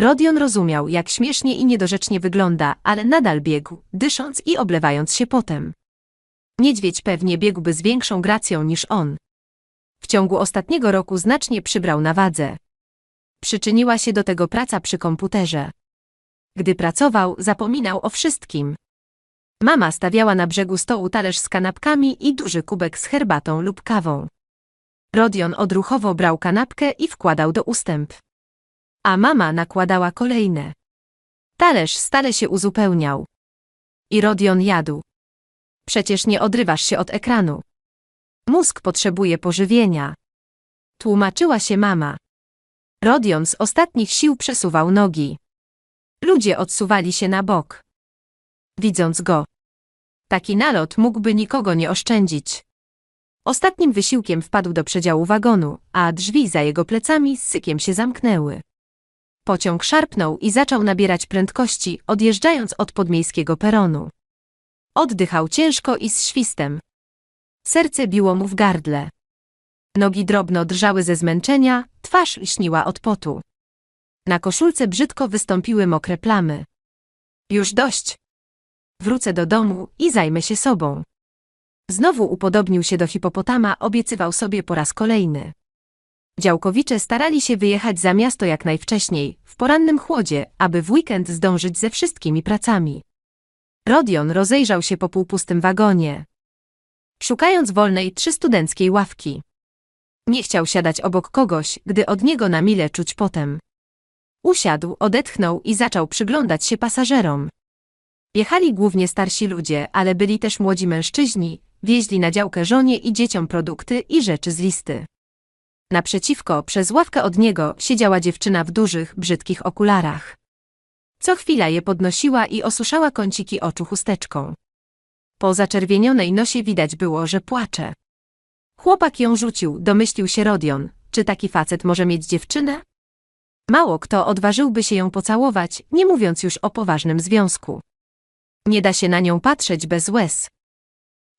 Rodion rozumiał, jak śmiesznie i niedorzecznie wygląda, ale nadal biegł, dysząc i oblewając się potem. Niedźwiedź pewnie biegłby z większą gracją niż on. W ciągu ostatniego roku znacznie przybrał na wadze. Przyczyniła się do tego praca przy komputerze. Gdy pracował, zapominał o wszystkim. Mama stawiała na brzegu stołu talerz z kanapkami i duży kubek z herbatą lub kawą. Rodion odruchowo brał kanapkę i wkładał do ustęp. A mama nakładała kolejne. Talerz stale się uzupełniał. I Rodion jadł. Przecież nie odrywasz się od ekranu. Mózg potrzebuje pożywienia. Tłumaczyła się mama. Rodion z ostatnich sił przesuwał nogi. Ludzie odsuwali się na bok. Widząc go. Taki nalot mógłby nikogo nie oszczędzić. Ostatnim wysiłkiem wpadł do przedziału wagonu, a drzwi za jego plecami z sykiem się zamknęły. Pociąg szarpnął i zaczął nabierać prędkości, odjeżdżając od podmiejskiego peronu. Oddychał ciężko i z świstem. Serce biło mu w gardle. Nogi drobno drżały ze zmęczenia, twarz lśniła od potu. Na koszulce brzydko wystąpiły mokre plamy. Już dość. Wrócę do domu i zajmę się sobą. Znowu upodobnił się do hipopotama, obiecywał sobie po raz kolejny. Działkowicze starali się wyjechać za miasto jak najwcześniej, w porannym chłodzie, aby w weekend zdążyć ze wszystkimi pracami. Rodion rozejrzał się po półpustym wagonie. Szukając wolnej trzy studenckiej ławki. Nie chciał siadać obok kogoś, gdy od niego na mile czuć potem. Usiadł, odetchnął i zaczął przyglądać się pasażerom. Jechali głównie starsi ludzie, ale byli też młodzi mężczyźni, wieźli na działkę żonie i dzieciom produkty i rzeczy z listy. Naprzeciwko, przez ławkę od niego, siedziała dziewczyna w dużych, brzydkich okularach. Co chwila je podnosiła i osuszała kąciki oczu chusteczką. Po zaczerwienionej nosie widać było, że płacze. Chłopak ją rzucił, domyślił się Rodion. Czy taki facet może mieć dziewczynę? Mało kto odważyłby się ją pocałować, nie mówiąc już o poważnym związku. Nie da się na nią patrzeć bez łez.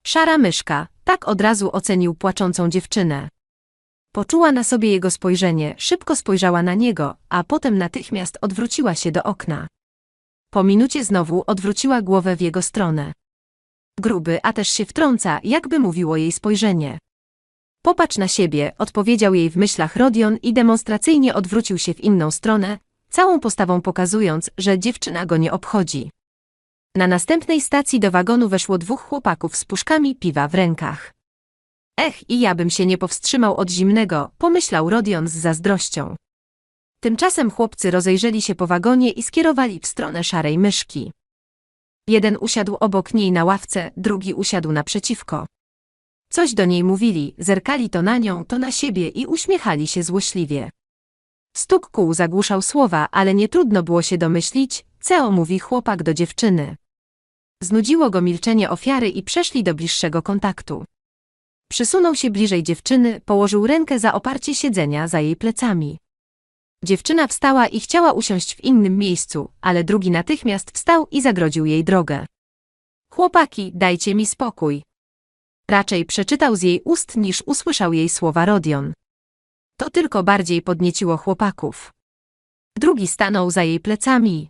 Szara myszka, tak od razu ocenił płaczącą dziewczynę. Poczuła na sobie jego spojrzenie, szybko spojrzała na niego, a potem natychmiast odwróciła się do okna. Po minucie znowu odwróciła głowę w jego stronę. Gruby, a też się wtrąca, jakby mówiło jej spojrzenie. Popatrz na siebie, odpowiedział jej w myślach Rodion i demonstracyjnie odwrócił się w inną stronę, całą postawą pokazując, że dziewczyna go nie obchodzi. Na następnej stacji do wagonu weszło dwóch chłopaków z puszkami piwa w rękach. Ech, i ja bym się nie powstrzymał od zimnego, pomyślał Rodion z zazdrością. Tymczasem chłopcy rozejrzeli się po wagonie i skierowali w stronę szarej myszki. Jeden usiadł obok niej na ławce, drugi usiadł naprzeciwko. Coś do niej mówili, zerkali to na nią, to na siebie i uśmiechali się złośliwie. Stuk kół zagłuszał słowa, ale nie trudno było się domyślić, co mówi chłopak do dziewczyny. Znudziło go milczenie ofiary i przeszli do bliższego kontaktu. Przysunął się bliżej dziewczyny, położył rękę za oparcie siedzenia za jej plecami. Dziewczyna wstała i chciała usiąść w innym miejscu, ale drugi natychmiast wstał i zagrodził jej drogę. Chłopaki, dajcie mi spokój. Raczej przeczytał z jej ust niż usłyszał jej słowa Rodion. To tylko bardziej podnieciło chłopaków. Drugi stanął za jej plecami.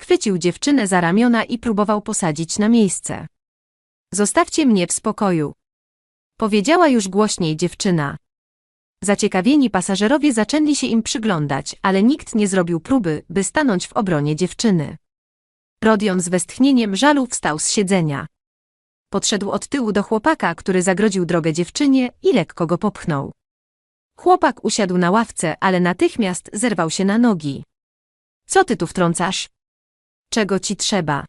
Chwycił dziewczynę za ramiona i próbował posadzić na miejsce. Zostawcie mnie w spokoju. Powiedziała już głośniej dziewczyna. Zaciekawieni pasażerowie zaczęli się im przyglądać, ale nikt nie zrobił próby, by stanąć w obronie dziewczyny. Rodion z westchnieniem żalu wstał z siedzenia. Podszedł od tyłu do chłopaka, który zagrodził drogę dziewczynie i lekko go popchnął. Chłopak usiadł na ławce, ale natychmiast zerwał się na nogi. Co ty tu wtrącasz? Czego ci trzeba?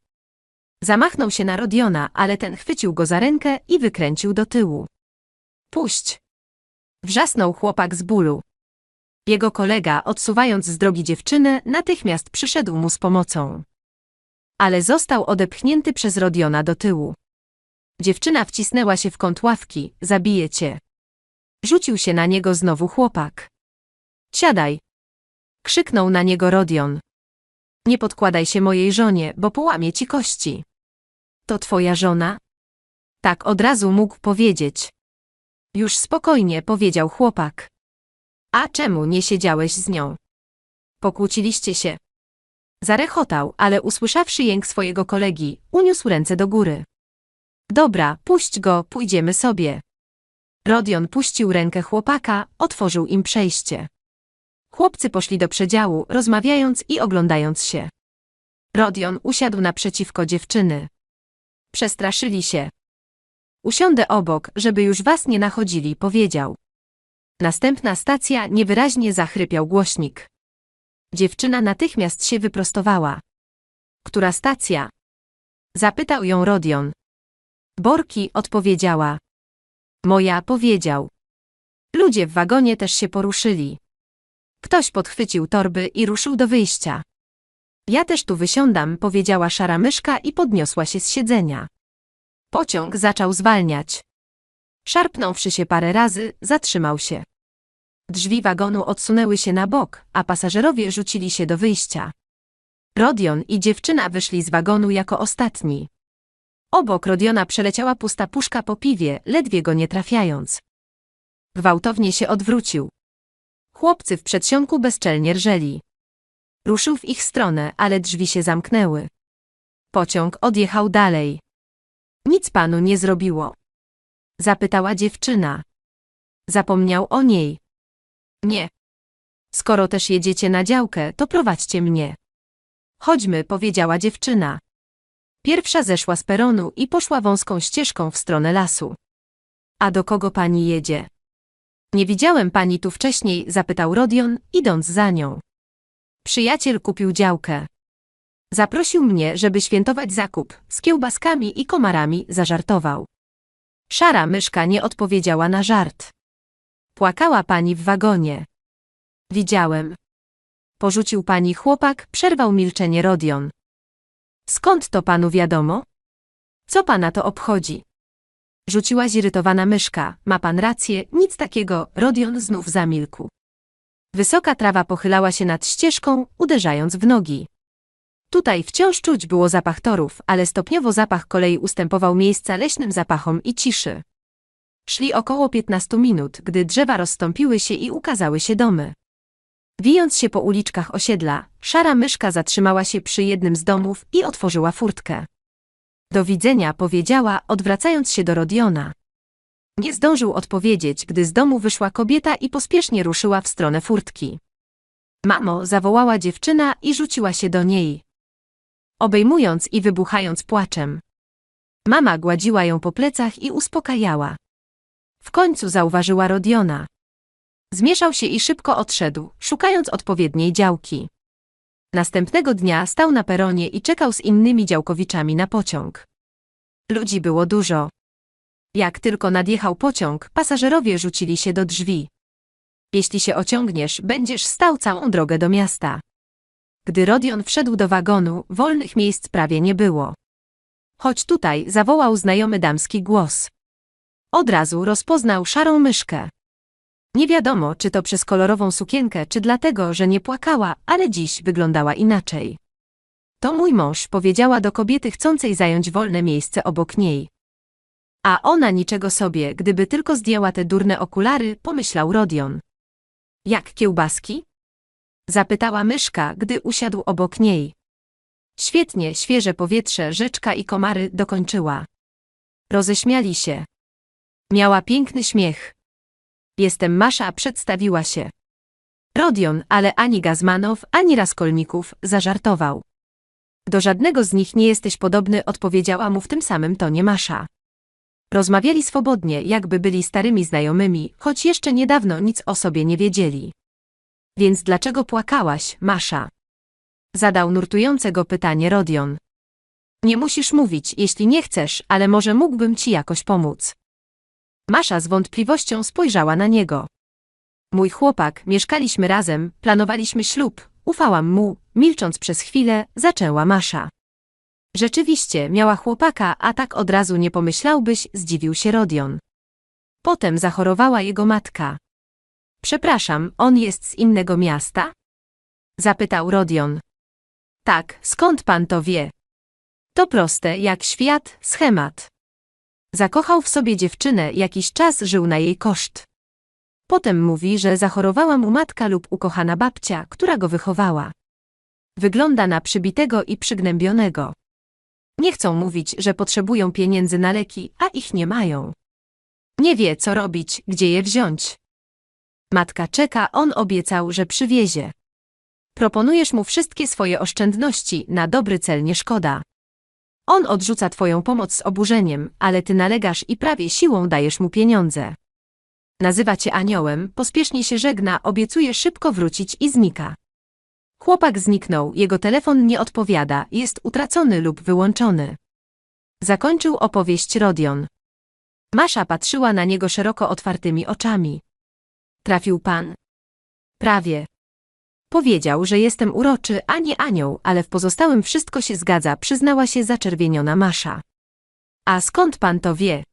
Zamachnął się na Rodiona, ale ten chwycił go za rękę i wykręcił do tyłu. Puść! Wrzasnął chłopak z bólu. Jego kolega, odsuwając z drogi dziewczynę, natychmiast przyszedł mu z pomocą. Ale został odepchnięty przez Rodiona do tyłu. Dziewczyna wcisnęła się w kąt ławki, zabije cię. Rzucił się na niego znowu chłopak. Siadaj! Krzyknął na niego Rodion. Nie podkładaj się mojej żonie, bo połamie ci kości. To twoja żona? Tak od razu mógł powiedzieć. Już spokojnie powiedział chłopak. A czemu nie siedziałeś z nią? Pokłóciliście się. Zarechotał, ale usłyszawszy jęk swojego kolegi, uniósł ręce do góry. Dobra, puść go, pójdziemy sobie. Rodion puścił rękę chłopaka, otworzył im przejście. Chłopcy poszli do przedziału, rozmawiając i oglądając się. Rodion usiadł naprzeciwko dziewczyny. Przestraszyli się. Usiądę obok, żeby już was nie nachodzili, powiedział. Następna stacja niewyraźnie zachrypiał głośnik. Dziewczyna natychmiast się wyprostowała. Która stacja? Zapytał ją Rodion. Borki odpowiedziała. Moja powiedział. Ludzie w wagonie też się poruszyli. Ktoś podchwycił torby i ruszył do wyjścia. Ja też tu wysiądam, powiedziała szara myszka i podniosła się z siedzenia. Pociąg zaczął zwalniać. Szarpnąwszy się parę razy, zatrzymał się. Drzwi wagonu odsunęły się na bok, a pasażerowie rzucili się do wyjścia. Rodion i dziewczyna wyszli z wagonu jako ostatni. Obok Rodiona przeleciała pusta puszka po piwie, ledwie go nie trafiając. Gwałtownie się odwrócił. Chłopcy w przedsionku bezczelnie rżeli. Ruszył w ich stronę, ale drzwi się zamknęły. Pociąg odjechał dalej. Nic panu nie zrobiło. Zapytała dziewczyna. Zapomniał o niej. Nie. Skoro też jedziecie na działkę, to prowadźcie mnie. Chodźmy, powiedziała dziewczyna. Pierwsza zeszła z peronu i poszła wąską ścieżką w stronę lasu. A do kogo pani jedzie? Nie widziałem pani tu wcześniej, zapytał Rodion, idąc za nią. Przyjaciel kupił działkę. Zaprosił mnie, żeby świętować zakup, z kiełbaskami i komarami, zażartował. Szara myszka nie odpowiedziała na żart. Płakała pani w wagonie. Widziałem. Porzucił pani chłopak, przerwał milczenie Rodion. Skąd to panu wiadomo? Co pana to obchodzi? Rzuciła zirytowana myszka. Ma pan rację, nic takiego, Rodion znów zamilkł. Wysoka trawa pochylała się nad ścieżką, uderzając w nogi. Tutaj wciąż czuć było zapach torów, ale stopniowo zapach kolei ustępował miejsca leśnym zapachom i ciszy. Szli około 15 minut, gdy drzewa rozstąpiły się i ukazały się domy. Wijąc się po uliczkach osiedla, szara myszka zatrzymała się przy jednym z domów i otworzyła furtkę. Do widzenia powiedziała, odwracając się do Rodiona. Nie zdążył odpowiedzieć, gdy z domu wyszła kobieta i pospiesznie ruszyła w stronę furtki. Mamo, zawołała dziewczyna i rzuciła się do niej. Obejmując i wybuchając płaczem. Mama gładziła ją po plecach i uspokajała. W końcu zauważyła Rodiona. Zmieszał się i szybko odszedł, szukając odpowiedniej działki. Następnego dnia stał na peronie i czekał z innymi działkowiczami na pociąg. Ludzi było dużo. Jak tylko nadjechał pociąg, pasażerowie rzucili się do drzwi. Jeśli się ociągniesz, będziesz stał całą drogę do miasta. Gdy Rodion wszedł do wagonu, wolnych miejsc prawie nie było. Chodź tutaj, zawołał znajomy damski głos. Od razu rozpoznał szarą myszkę. Nie wiadomo, czy to przez kolorową sukienkę, czy dlatego, że nie płakała, ale dziś wyglądała inaczej. To mój mąż, powiedziała do kobiety chcącej zająć wolne miejsce obok niej. A ona niczego sobie, gdyby tylko zdjęła te durne okulary, pomyślał Rodion. Jak kiełbaski? Zapytała myszka, gdy usiadł obok niej. Świetnie, świeże powietrze, rzeczka i komary dokończyła. Roześmiali się. Miała piękny śmiech. Jestem Masza, przedstawiła się. Rodion, ale ani Gazmanow, ani Raskolników, zażartował. Do żadnego z nich nie jesteś podobny, odpowiedziała mu w tym samym tonie Masza. Rozmawiali swobodnie, jakby byli starymi znajomymi, choć jeszcze niedawno nic o sobie nie wiedzieli. Więc dlaczego płakałaś, Masza? Zadał nurtujące go pytanie Rodion. Nie musisz mówić, jeśli nie chcesz, ale może mógłbym ci jakoś pomóc. Masza z wątpliwością spojrzała na niego. Mój chłopak, mieszkaliśmy razem, planowaliśmy ślub, ufałam mu, milcząc przez chwilę, zaczęła Masza. Rzeczywiście, miała chłopaka, a tak od razu nie pomyślałbyś, zdziwił się Rodion. Potem zachorowała jego matka. Przepraszam, on jest z innego miasta? Zapytał Rodion. Tak, skąd pan to wie? To proste, jak świat, schemat. Zakochał w sobie dziewczynę, jakiś czas żył na jej koszt. Potem mówi, że zachorowała mu matka lub ukochana babcia, która go wychowała. Wygląda na przybitego i przygnębionego. Nie chcą mówić, że potrzebują pieniędzy na leki, a ich nie mają. Nie wie, co robić, gdzie je wziąć. Matka czeka, on obiecał, że przywiezie. Proponujesz mu wszystkie swoje oszczędności, na dobry cel nie szkoda. On odrzuca twoją pomoc z oburzeniem, ale ty nalegasz i prawie siłą dajesz mu pieniądze. Nazywa cię aniołem, pospiesznie się żegna, obiecuje szybko wrócić i znika. Chłopak zniknął, jego telefon nie odpowiada, jest utracony lub wyłączony. Zakończył opowieść Rodion. Masza patrzyła na niego szeroko otwartymi oczami. Trafił pan? Prawie. Powiedział, że jestem uroczy, a nie anioł, ale w pozostałym wszystko się zgadza, przyznała się zaczerwieniona Masza. A skąd pan to wie?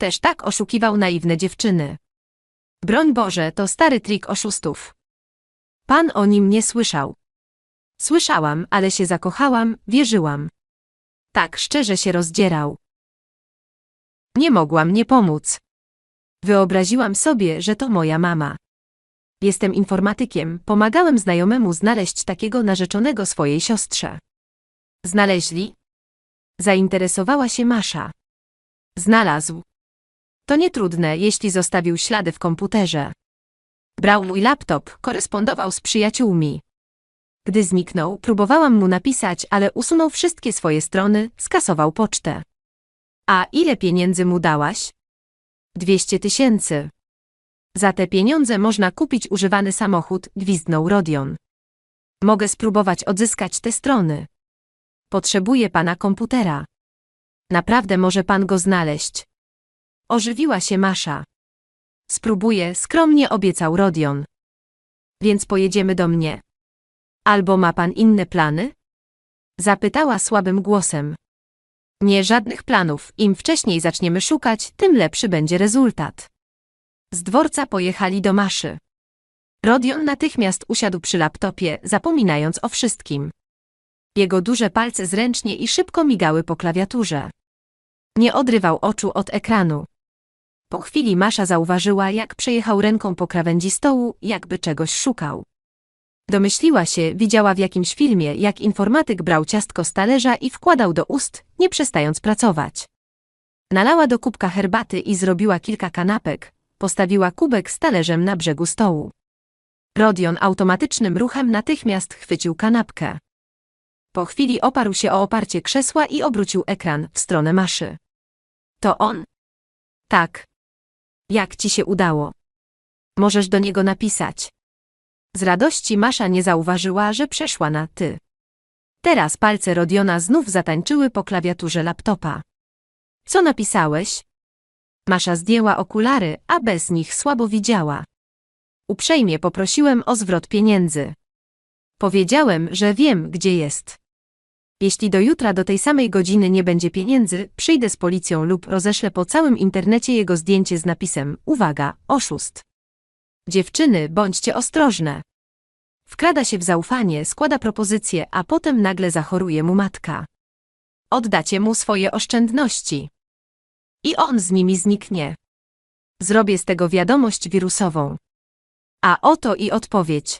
Też tak oszukiwał naiwne dziewczyny. Broń Boże, to stary trik oszustów. Pan o nim nie słyszał. Słyszałam, ale się zakochałam, wierzyłam. Tak szczerze się rozdzierał. Nie mogłam nie pomóc. Wyobraziłam sobie, że to moja mama. Jestem informatykiem, pomagałem znajomemu znaleźć takiego narzeczonego swojej siostrze. Znaleźli? Zainteresowała się Masza. Znalazł. To nietrudne, jeśli zostawił ślady w komputerze. Brał mój laptop, korespondował z przyjaciółmi. Gdy zniknął, próbowałam mu napisać, ale usunął wszystkie swoje strony, skasował pocztę. A ile pieniędzy mu dałaś? Dwieście tysięcy. Za te pieniądze można kupić używany samochód, gwizdnął Rodion. Mogę spróbować odzyskać te strony. Potrzebuję pana komputera. Naprawdę może pan go znaleźć. Ożywiła się Masza. Spróbuję, skromnie obiecał Rodion. Więc pojedziemy do mnie. Albo ma pan inne plany? Zapytała słabym głosem. Nie żadnych planów, im wcześniej zaczniemy szukać, tym lepszy będzie rezultat. Z dworca pojechali do Maszy. Rodion natychmiast usiadł przy laptopie, zapominając o wszystkim. Jego duże palce zręcznie i szybko migały po klawiaturze. Nie odrywał oczu od ekranu. Po chwili Masza zauważyła, jak przejechał ręką po krawędzi stołu, jakby czegoś szukał. Domyśliła się, widziała w jakimś filmie, jak informatyk brał ciastko z talerza i wkładał do ust, nie przestając pracować. Nalała do kubka herbaty i zrobiła kilka kanapek, postawiła kubek z talerzem na brzegu stołu. Rodion automatycznym ruchem natychmiast chwycił kanapkę. Po chwili oparł się o oparcie krzesła i obrócił ekran w stronę Maszy. To on? Tak. Jak ci się udało? Możesz do niego napisać. Z radości Masza nie zauważyła, że przeszła na ty. Teraz palce Rodiona znów zatańczyły po klawiaturze laptopa. Co napisałeś? Masza zdjęła okulary, a bez nich słabo widziała. Uprzejmie poprosiłem o zwrot pieniędzy. Powiedziałem, że wiem, gdzie jest. Jeśli do jutra do tej samej godziny nie będzie pieniędzy, przyjdę z policją lub roześlę po całym internecie jego zdjęcie z napisem Uwaga, oszust. Dziewczyny, bądźcie ostrożne. Wkrada się w zaufanie, składa propozycję, a potem nagle zachoruje mu matka. Oddacie mu swoje oszczędności. I on z nimi zniknie. Zrobię z tego wiadomość wirusową. A oto i odpowiedź.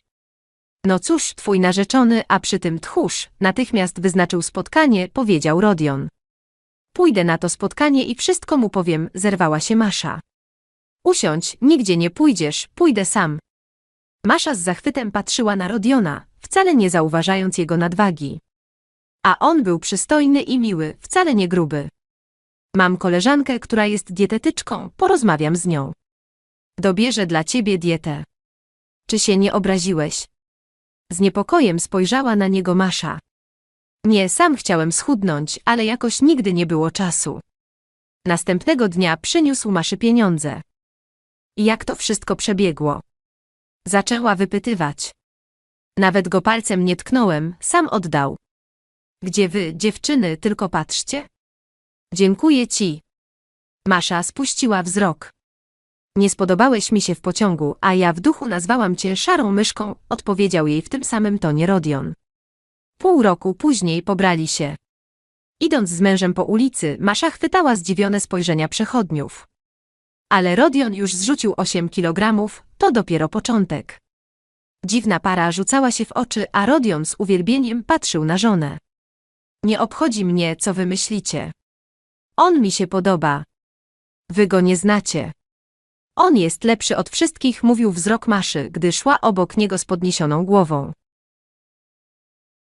No cóż, twój narzeczony, a przy tym tchórz, natychmiast wyznaczył spotkanie, powiedział Rodion. Pójdę na to spotkanie i wszystko mu powiem, zerwała się Masza. Usiądź, nigdzie nie pójdziesz, pójdę sam. Masza z zachwytem patrzyła na Rodiona, wcale nie zauważając jego nadwagi. A on był przystojny i miły, wcale nie gruby. Mam koleżankę, która jest dietetyczką, porozmawiam z nią. Dobierze dla ciebie dietę. Czy się nie obraziłeś? Z niepokojem spojrzała na niego Masza. Nie, sam chciałem schudnąć, ale jakoś nigdy nie było czasu. Następnego dnia przyniósł Maszy pieniądze. Jak to wszystko przebiegło? Zaczęła wypytywać. Nawet go palcem nie tknąłem, sam oddał. Gdzie wy, dziewczyny, tylko patrzcie? Dziękuję ci. Masza spuściła wzrok. Nie spodobałeś mi się w pociągu, a ja w duchu nazwałam cię szarą myszką, odpowiedział jej w tym samym tonie Rodion. Pół roku później pobrali się. Idąc z mężem po ulicy, Masza chwytała zdziwione spojrzenia przechodniów. Ale Rodion już zrzucił 8 kilogramów, to dopiero początek. Dziwna para rzucała się w oczy, a Rodion z uwielbieniem patrzył na żonę. Nie obchodzi mnie, co wy myślicie. On mi się podoba. Wy go nie znacie. On jest lepszy od wszystkich, mówił wzrok Maszy, gdy szła obok niego z podniesioną głową.